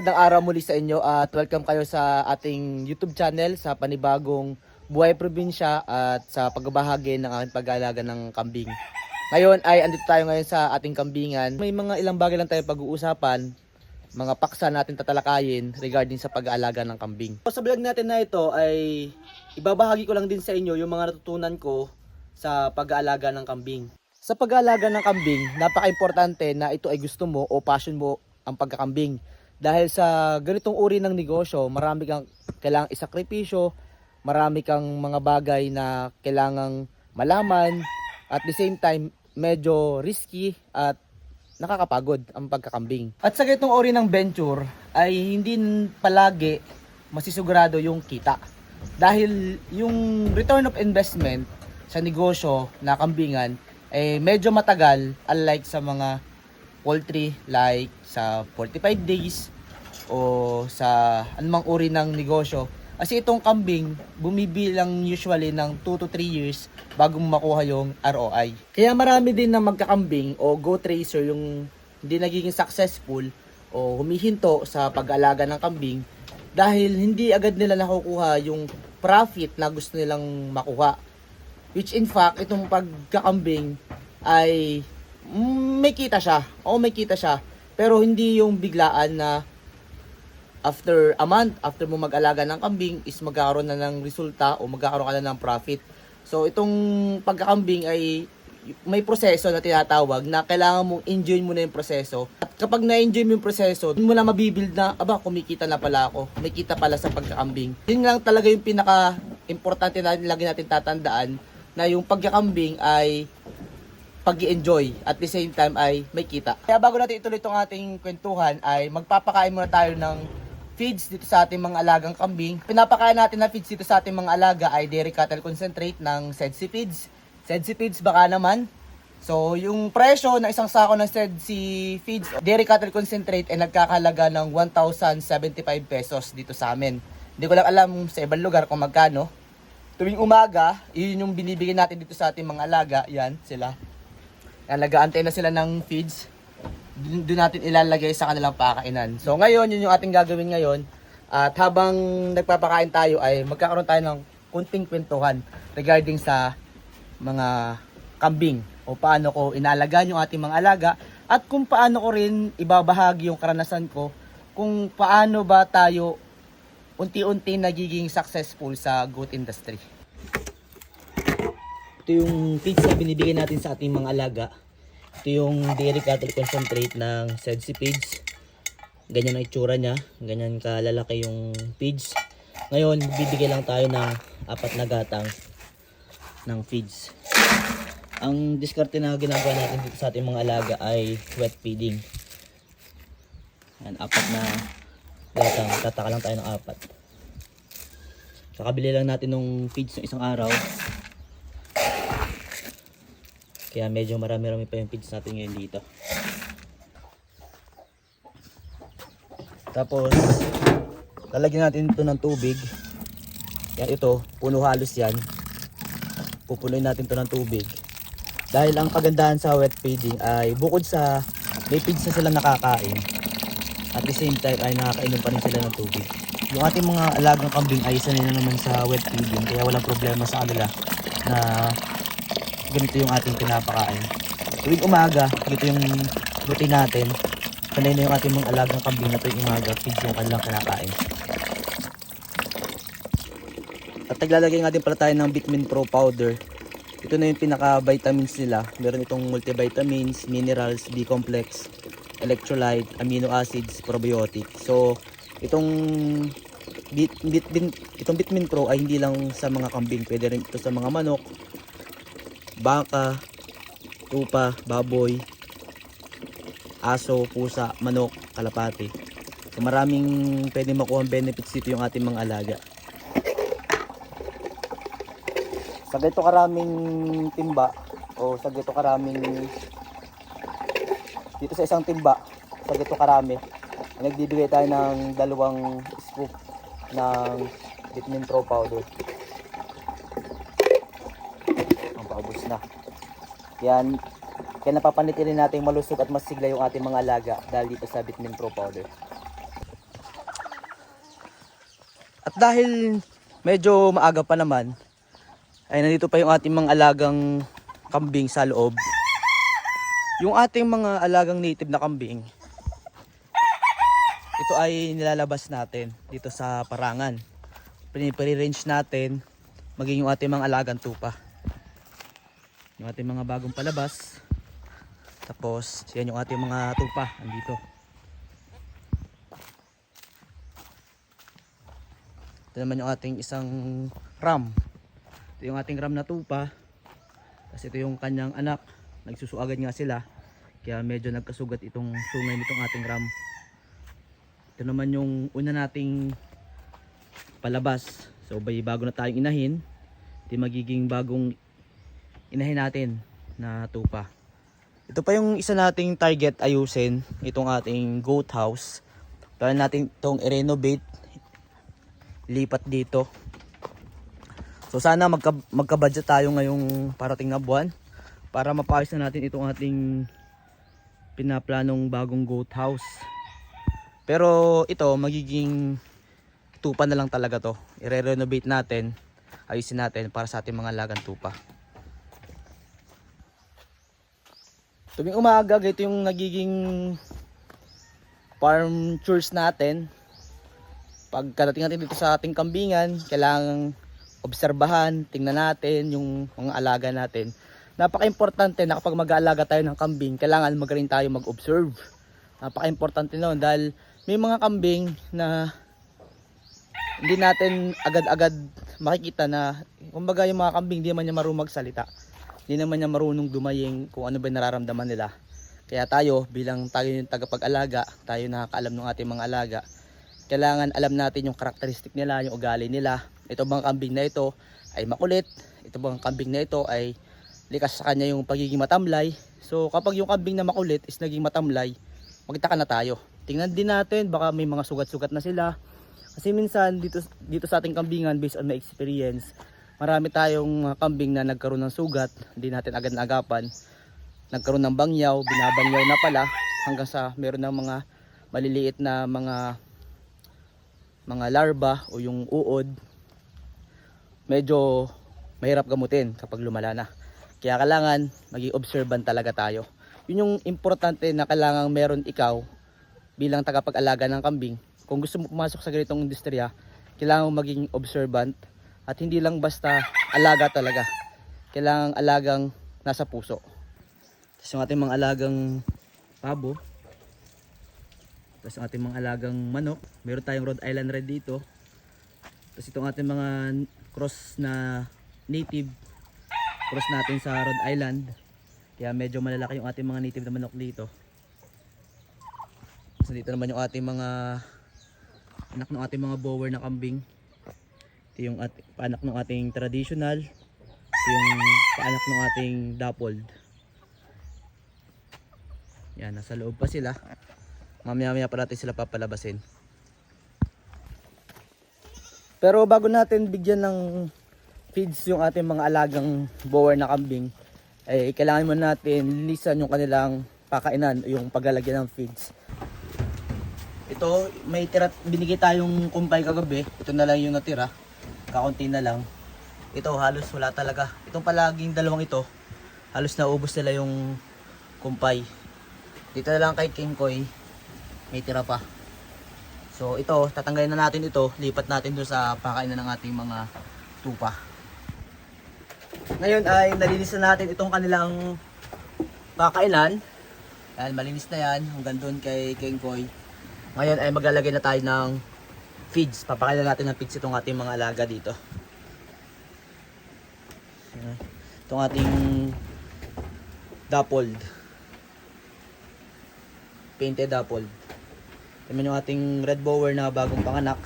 Magandang araw muli sa inyo at welcome kayo sa ating YouTube channel sa panibagong Buhay Probinsya at sa pagbabahagi ng aking pag-aalaga ng kambing. Ngayon ay andito tayo ngayon sa ating kambingan. May mga ilang bagay lang tayo pag-uusapan, mga paksa natin tatalakayin regarding sa pag-aalaga ng kambing. Sa vlog natin na ito ay ibabahagi ko lang din sa inyo yung mga natutunan ko sa pag-aalaga ng kambing. Sa pag-aalaga ng kambing, napaka-importante na ito ay gusto mo o passion mo ang pagkakambing. Dahil sa ganitong uri ng negosyo, marami kang kailangang isakripisyo, marami kang mga bagay na kailangang malaman, at the same time, medyo risky at nakakapagod ang pagkakambing. At sa ganitong uri ng venture, ay hindi palagi masisigurado yung kita. Dahil yung return of investment sa negosyo na kambingan, eh medyo matagal unlike sa mga poultry like sa 45 days o sa anumang uri ng negosyo. Kasi itong kambing, bumibilang usually ng 2 to 3 years bago makuha yung ROI. Kaya marami din na magkakambing o goat racer yung hindi nagiging successful o humihinto sa pag-alaga ng kambing dahil hindi agad nila nakukuha yung profit na gusto nilang makuha. Which in fact, itong pagkakambing ay may kita siya. Oo, may kita siya. Pero hindi yung biglaan na after a month, after mo mag-alaga ng kambing, is magkakaroon na ng resulta o magkakaroon ka na ng profit. So, itong pagkakambing ay may proseso na tinatawag na kailangan mong enjoy mo na yung proseso. At kapag na-enjoy mo yung proseso, dun mo na mabibuild na, aba, kumikita na pala ako. May kita pala sa pagkakambing. Yun lang talaga yung pinaka-importante na lagi natin tatandaan na yung pagkakambing ay pag enjoy at the same time ay may kita. Kaya bago natin ituloy itong ating kwentuhan ay magpapakain muna tayo ng feeds dito sa ating mga alagang kambing. Pinapakain natin na feeds dito sa ating mga alaga ay dairy cattle concentrate ng Sedsi Feeds. Sedsi Feeds baka naman. So, yung presyo ng isang sako ng Sedsi Feeds, dairy cattle concentrate ay nagkakalaga ng 1,075 pesos dito sa amin. Hindi ko lang alam sa ibang lugar kung magkano. Tuwing umaga, yun yung binibigyan natin dito sa ating mga alaga. Yan, sila. Yan, nag-aantay na sila ng feeds. Doon natin ilalagay sa kanilang pakainan. So ngayon, yun yung ating gagawin ngayon. At habang nagpapakain tayo ay magkakaroon tayo ng kunting kwentuhan regarding sa mga kambing o paano ko inaalagaan yung ating mga alaga at kung paano ko rin ibabahagi yung karanasan ko kung paano ba tayo unti-unti nagiging successful sa goat industry. Ito yung feeds na binibigay natin sa ating mga alaga. Ito yung dairy cattle concentrate ng Sedsi Feeds. Ganyan ang itsura niya. Ganyan kalalaki yung feeds. Ngayon, bibigay lang tayo ng apat na gatang ng feeds. Ang diskarte na ginagawa natin dito sa ating mga alaga ay wet feeding. Yan, apat na gatang. Tataka lang tayo ng apat. Kakabili lang natin ng feeds ng isang araw. Kaya medyo marami-rami pa yung feeds natin ngayon dito. Tapos, lalagyan natin ito ng tubig. Yan ito, puno halos yan. Pupunuin natin ito ng tubig. Dahil ang kagandahan sa wet feeding ay bukod sa may feeds na sila nakakain, at the same time ay nakakainom pa rin sila ng tubig. Yung ating mga alagang kambing ay sanay na naman sa wet feeding kaya walang problema sa kanila na ganito yung ating pinapakain. Tuwing umaga, ito yung routine natin. Sanay na yung ating mga alagang kambing na tuwing umaga, feeds yung kanilang kinakain. At naglalagay nga din pala tayo ng Vitamin Pro powder. Ito na yung pinaka-vitamins nila. Meron itong multivitamins, minerals, B-complex, electrolyte, amino acids, probiotic. So, itong bit, bit, bin, itong Vitamin Pro ay hindi lang sa mga kambing, pwede rin ito sa mga manok, baka, tupa, baboy, aso, pusa, manok, kalapati. So maraming pwede makuha benefits dito yung ating mga alaga. Sa ganito karaming timba o sa ganito karaming dito sa isang timba, sa ganito karami, nagbibigay tayo ng dalawang scoop ng vitamin pro powder. Ang paubos na. Yan, kaya napapanitirin natin malusog at masigla yung ating mga alaga dahil dito sa vitamin pro powder. At dahil medyo maaga pa naman, ay nandito pa yung ating mga alagang kambing sa loob. Yung ating mga alagang native na kambing, ito ay nilalabas natin dito sa parangan. Pinipre-range natin maging yung ating mga alagang tupa. Yung ating mga bagong palabas. Tapos, yan yung ating mga tupa. Andito. Ito naman yung ating isang ram. Ito yung ating ram na tupa. Tapos ito yung kanyang anak. Nagsusuagad nga sila. Kaya medyo nagkasugat itong sungay nitong ating ram. Ito naman yung una nating palabas. So bago na tayong inahin. Yung magiging bagong inahin natin na tupa. Ito pa yung isa nating target ayusin. Itong ating goat house. Plano natin itong i-renovate. Lipat dito. So sana magka, magka-budget tayo ngayong parating na buwan para mapayos na natin itong ating pinaplanong bagong goat house. Pero ito magiging tupa na lang talaga to. I-renovate natin, ayusin natin para sa ating mga lagang tupa. Tuwing umaga, ito yung nagiging farm chores natin. Pagkadating natin dito sa ating kambingan, kailangang obserbahan, tingnan natin yung mga alaga natin. Napaka-importante na kapag mag-aalaga tayo ng kambing, kailangan magaling tayo mag-observe. Napaka-importante noon dahil may mga kambing na hindi natin agad-agad makikita na kumbaga yung mga kambing hindi naman niya marunong magsalita. Hindi naman niya marunong dumaying kung ano ba nararamdaman nila. Kaya tayo bilang tayo yung tagapag-alaga, tayo nakakaalam ng ating mga alaga, kailangan alam natin yung karakteristik nila, yung ugali nila. Ito bang kambing na ito ay makulit, ito bang kambing na ito ay likas sa kanya yung pagiging matamlay. So kapag yung kambing na makulit is naging matamlay, magtaka na tayo. Tingnan din natin, baka may mga sugat-sugat na sila. Kasi minsan dito dito sa ating kambingan based on my experience, marami tayong uh, kambing na nagkaroon ng sugat, hindi natin agad naagapan. Nagkaroon ng bangyaw, binabangyaw na pala hanggang sa meron ng mga maliliit na mga mga larva o yung uod. Medyo mahirap gamutin kapag lumala na. Kaya kailangan maging observant talaga tayo. Yun yung importante na kailangan meron ikaw bilang tagapag-alaga ng kambing. Kung gusto mo pumasok sa ganitong industriya, kailangan maging observant at hindi lang basta alaga talaga. Kailangan alagang nasa puso. Tapos yung ating mga alagang pabo. Tapos yung ating mga alagang manok. Meron tayong Rhode Island Red dito. Tapos itong ating mga cross na native. Cross natin sa Rhode Island. Kaya medyo malalaki yung ating mga native na manok dito. Tapos dito naman yung ating mga anak ng ating mga bower na kambing. Ito yung at, paanak ng ating traditional. Yung paanak ng ating dappled. Yan, nasa loob pa sila. Mamaya-maya pa natin sila papalabasin. Pero bago natin bigyan ng feeds yung ating mga alagang bower na kambing, eh kailangan mo natin linisan yung kanilang pakainan, yung paglalagyan ng feeds. Ito, may tira, binigay tayong kumpay kagabi. Ito na lang yung natira. Kakunti na lang. Ito, halos wala talaga. Itong palaging dalawang ito, halos naubos nila yung kumpay. Dito na lang kay King Koy, may tira pa. So ito, tatanggalin na natin ito, lipat natin doon sa pakainan ng ating mga tupa. Ngayon ay nalinis na natin itong kanilang pakainan. Yan, malinis na yan, hanggang doon kay King Koy. Ngayon ay maglalagay na tayo ng feeds. Papakailan natin ng feeds itong ating mga alaga dito. Itong ating dappled. Painted dappled. Ito yung ating red bower na bagong panganak.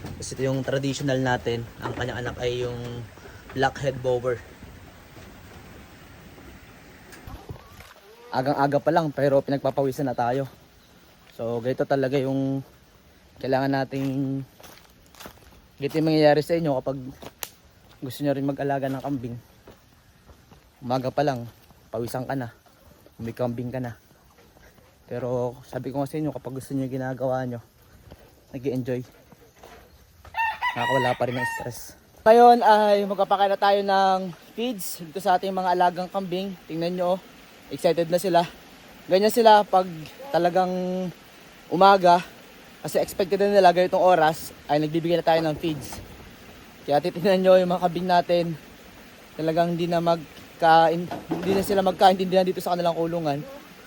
Tapos ito yung traditional natin. Ang kanyang anak ay yung blackhead bower. Agang-aga pa lang pero pinagpapawisan na tayo. So ganito talaga yung kailangan nating ganito yung mangyayari sa inyo kapag gusto nyo rin mag-alaga ng kambing. Umaga pa lang, pawisan ka na. May kambing ka na. Pero sabi ko nga sa inyo kapag gusto nyo ginagawa nyo, nag enjoy nakakawala pa rin ng stress. Ngayon ay magpapakain na tayo ng feeds dito sa ating mga alagang kambing. Tingnan nyo, oh. excited na sila. Ganyan sila pag talagang umaga. Kasi expected na nila ganitong oras ay nagbibigay na tayo ng feeds. Kaya titignan nyo yung mga kambing natin. Talagang hindi na magkain, hindi na sila magkaintindihan dito sa kanilang kulungan.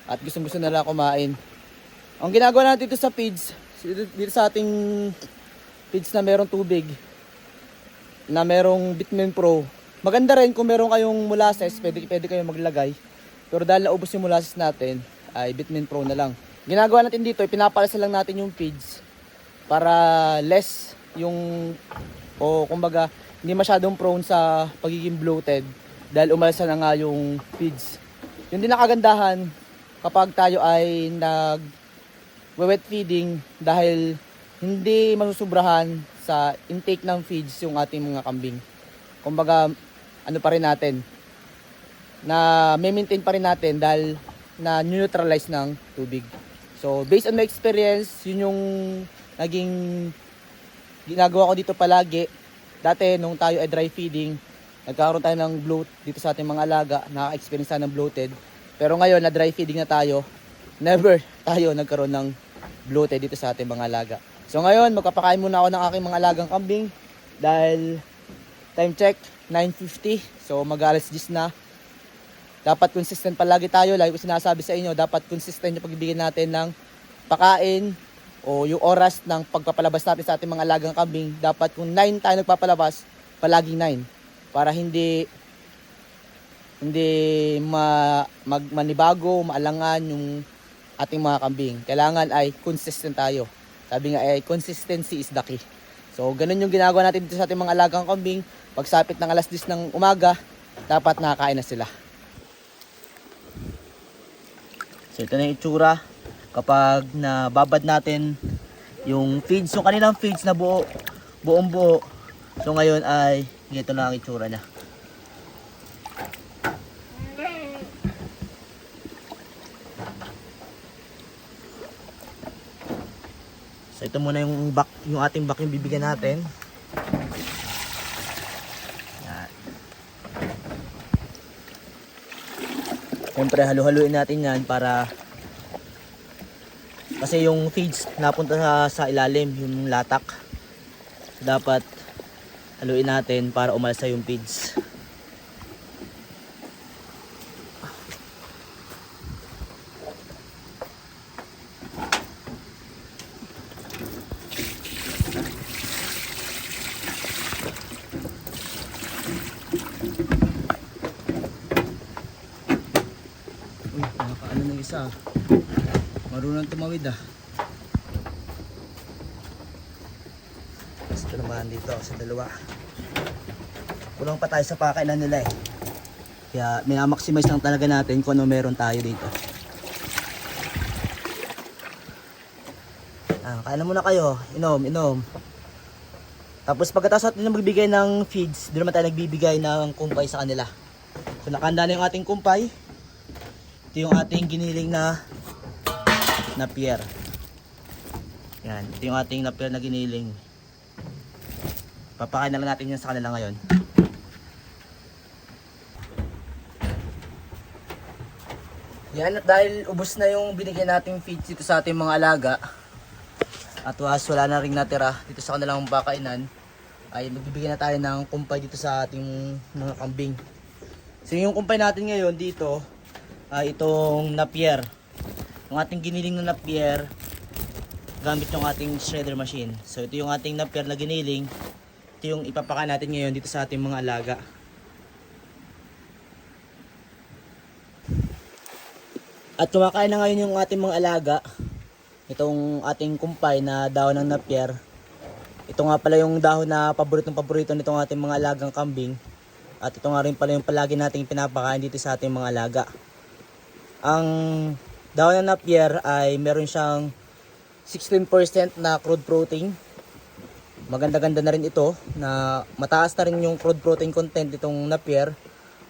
At gustong gusto nila kumain. Ang ginagawa natin dito sa feeds, dito sa ating feeds na merong tubig, na merong Bitmin Pro. Maganda rin kung meron kayong molasses, pwede, pwede kayong maglagay. Pero dahil naubos yung molasses natin, ay Bitmin Pro na lang. Ginagawa natin dito, pinapalasa lang natin yung feeds para less yung o kumbaga hindi masyadong prone sa pagiging bloated dahil umalsa na nga yung feeds. Yung din nakagandahan kapag tayo ay nag wet feeding dahil hindi masusubrahan sa intake ng feeds yung ating mga kambing. Kumbaga, ano pa rin natin, na may maintain pa rin natin dahil na neutralize ng tubig. So, based on my experience, yun yung naging ginagawa ko dito palagi. Dati, nung tayo ay dry feeding, nagkaroon tayo ng bloat dito sa ating mga alaga, nakaka-experience tayo ng bloated. Pero ngayon, na dry feeding na tayo, never tayo nagkaroon ng bloated dito sa ating mga alaga. So ngayon, magpapakain muna ako ng aking mga alagang kambing dahil time check, 9.50. So mag-alas 10 na. Dapat consistent palagi tayo. Lagi ko sinasabi sa inyo, dapat consistent yung pagbibigay natin ng pakain o yung oras ng pagpapalabas natin sa ating mga alagang kambing. Dapat kung 9 tayo nagpapalabas, palaging 9. Para hindi hindi ma, mag, manibago, maalangan yung ating mga kambing. Kailangan ay consistent tayo. Sabi nga ay consistency is the key. So ganun yung ginagawa natin dito sa ating mga alagang kambing. Pagsapit ng alas 10 ng umaga, dapat nakakain na sila. So ito na yung itsura kapag nababad natin yung feeds, yung kanilang feeds na buo, buong buo. So ngayon ay ganito na ang itsura niya. So ito muna yung back, yung ating back yung bibigyan natin. Siyempre halu-haluin natin yan para kasi yung feeds napunta sa, sa ilalim, yung latak. Dapat haluin natin para umalsa yung feeds. Isa. Marunong tumawid ah. Gusto naman dito sa dalawa. Kulang pa tayo sa pakailan nila eh. Kaya minamaximize lang talaga natin kung ano meron tayo dito. Ah, kain na muna kayo. Inom, inom. Tapos pagkatapos natin na magbigay ng feeds, doon naman tayo nagbibigay ng kumpay sa kanila. So nakahanda na yung ating kumpay. Ito yung ating giniling na na pier. Yan, ito yung ating na pier na giniling. Papakain na lang natin yan sa kanila ngayon. Yan, at dahil ubos na yung binigyan nating feeds dito sa ating mga alaga, at was wala na rin natira dito sa kanilang bakainan, ay magbibigay na tayo ng kumpay dito sa ating mga kambing. So yung kumpay natin ngayon dito, ay itong napier. Yung ating giniling na napier, gamit yung ating shredder machine. So ito yung ating napier na giniling. Ito yung ipapaka natin ngayon dito sa ating mga alaga. At kumakain na ngayon yung ating mga alaga. Itong ating kumpay na dahon ng napier. Ito nga pala yung dahon na paboritong paborito nitong ating mga alagang kambing. At ito nga rin pala yung palagi nating pinapakain dito sa ating mga alaga. Ang dahon ng napier ay meron siyang 16% na crude protein. Maganda-ganda na rin ito na mataas na rin yung crude protein content itong napier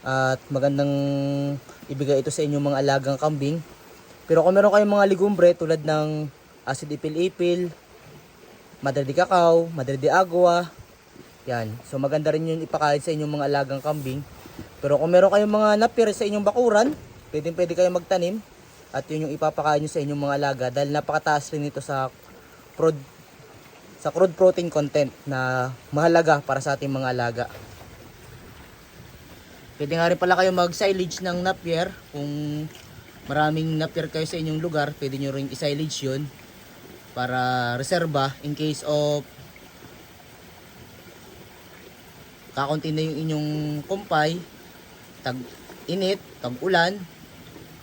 at magandang ibigay ito sa inyong mga alagang kambing. Pero kung meron kayong mga ligumbre tulad ng acid ipil-ipil, madre de cacao, madre de agua, Yan. So maganda rin yun ipakain sa inyong mga alagang kambing. Pero kung meron kayong mga napir sa inyong bakuran, pwedeng pwede kayong magtanim. At yun yung ipapakain nyo sa inyong mga alaga. Dahil napakataas rin ito sa prod, sa crude protein content na mahalaga para sa ating mga alaga. Pwede nga rin pala kayo mag-silage ng napier. Kung maraming napier kayo sa inyong lugar, pwede nyo rin i-silage yun para reserba in case of kakunti na yung inyong kumpay, tag init, tag ulan.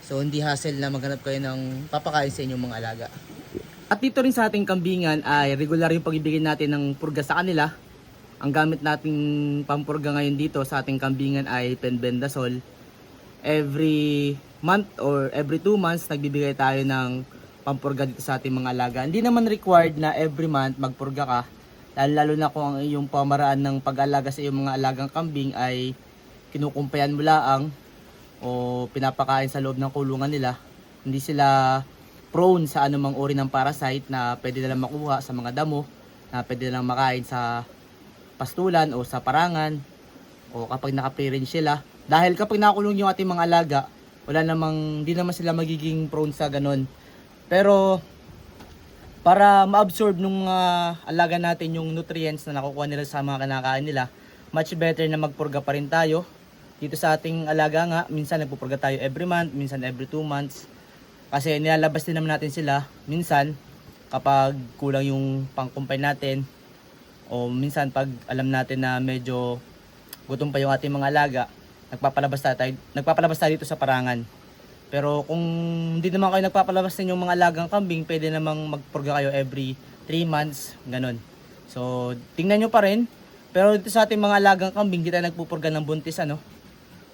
So hindi hassle na maghanap kayo ng papakain sa inyong mga alaga. At dito rin sa ating kambingan ay regular yung pagbibigay natin ng purga sa kanila. Ang gamit nating pampurga ngayon dito sa ating kambingan ay penbendazole. Every month or every 2 months nagbibigay tayo ng pampurga dito sa ating mga alaga. Hindi naman required na every month magpurga ka. Lalo, lalo na kung ang iyong pamaraan ng pag-alaga sa iyong mga alagang kambing ay kinukumpayan mo laang o pinapakain sa loob ng kulungan nila. Hindi sila prone sa anumang uri ng parasite na pwede nilang makuha sa mga damo, na pwede nilang makain sa pastulan o sa parangan o kapag range sila. Dahil kapag nakulong yung ating mga alaga, wala namang, hindi naman sila magiging prone sa ganun. Pero para ma-absorb ng mga alaga natin yung nutrients na nakukuha nila sa mga kinakain nila, much better na magpurga pa rin tayo. Dito sa ating alaga nga, minsan nagpupurga tayo every month, minsan every 2 months. Kasi nilalabas din naman natin sila minsan kapag kulang yung pangkumpay natin o minsan pag alam natin na medyo gutom pa yung ating mga alaga, nagpapalabas tayo, nagpapalabas tayo dito sa parangan. Pero kung hindi naman kayo nagpapalabas ng yung mga alagang kambing, pwede namang magpurga kayo every 3 months, ganun. So, tingnan nyo pa rin. Pero dito sa ating mga alagang kambing, hindi nagpupurga ng buntis, ano.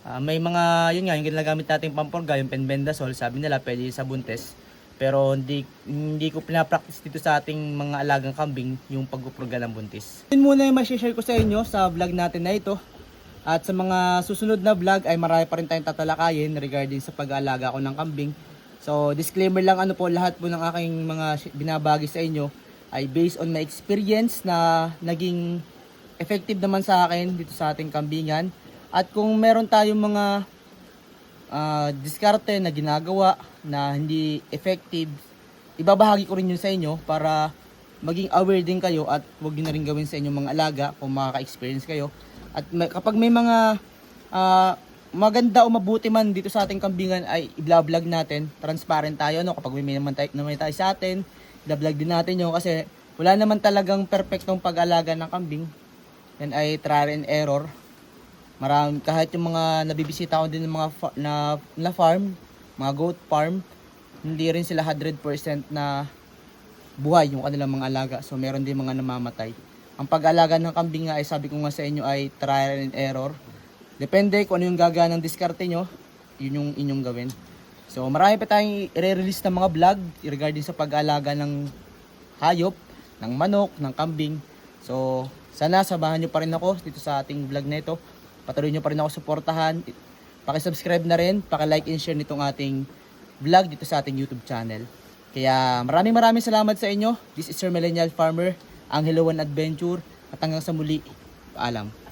Ah, may mga, yun nga, yung ginagamit nating pampurga, yung penbendazole, sabi nila pwede sa buntis. Pero hindi, hindi ko pinapractice dito sa ating mga alagang kambing yung pagpupurga ng buntis. Yun muna yung share ko sa inyo sa vlog natin na ito. At sa mga susunod na vlog ay marami pa rin tayong tatalakayin regarding sa pag-aalaga ko ng kambing. So disclaimer lang ano po lahat po ng aking mga binabagi sa inyo ay based on my experience na naging effective naman sa akin dito sa ating kambingan. At kung meron tayong mga ah, diskarte na ginagawa na hindi effective, ibabahagi ko rin yun sa inyo para maging aware din kayo at huwag nyo na rin gawin sa inyong mga alaga kung makaka-experience kayo. At may- kapag may mga ah, maganda o mabuti man dito sa ating kambingan ay i-vlog natin. Transparent tayo no kapag may naman tayo, naman tayo sa atin, i-vlog din natin yun kasi wala naman talagang perfectong pag-alaga ng kambing. Yan ay trial and error. Marami kahit yung mga nabibisita ko din ng mga fa- na, na farm, mga goat farm, hindi rin sila 100% na buhay yung kanilang mga alaga. So meron din mga namamatay. Ang pag-alaga ng kambing nga ay sabi ko nga sa inyo ay trial and error. Depende kung ano yung gagana ng diskarte nyo, yun yung inyong gawin. So marami pa tayong i-release ng mga vlog regarding sa pag-alaga ng hayop, ng manok, ng kambing. So sana sabahan nyo pa rin ako dito sa ating vlog na ito. Patuloy nyo pa rin ako suportahan. Paki-subscribe na rin, paki-like and share nitong ating vlog dito sa ating YouTube channel. Kaya maraming maraming salamat sa inyo. This is Sir Millennial Farmer, ang One Adventure. At hanggang sa muli, paalam.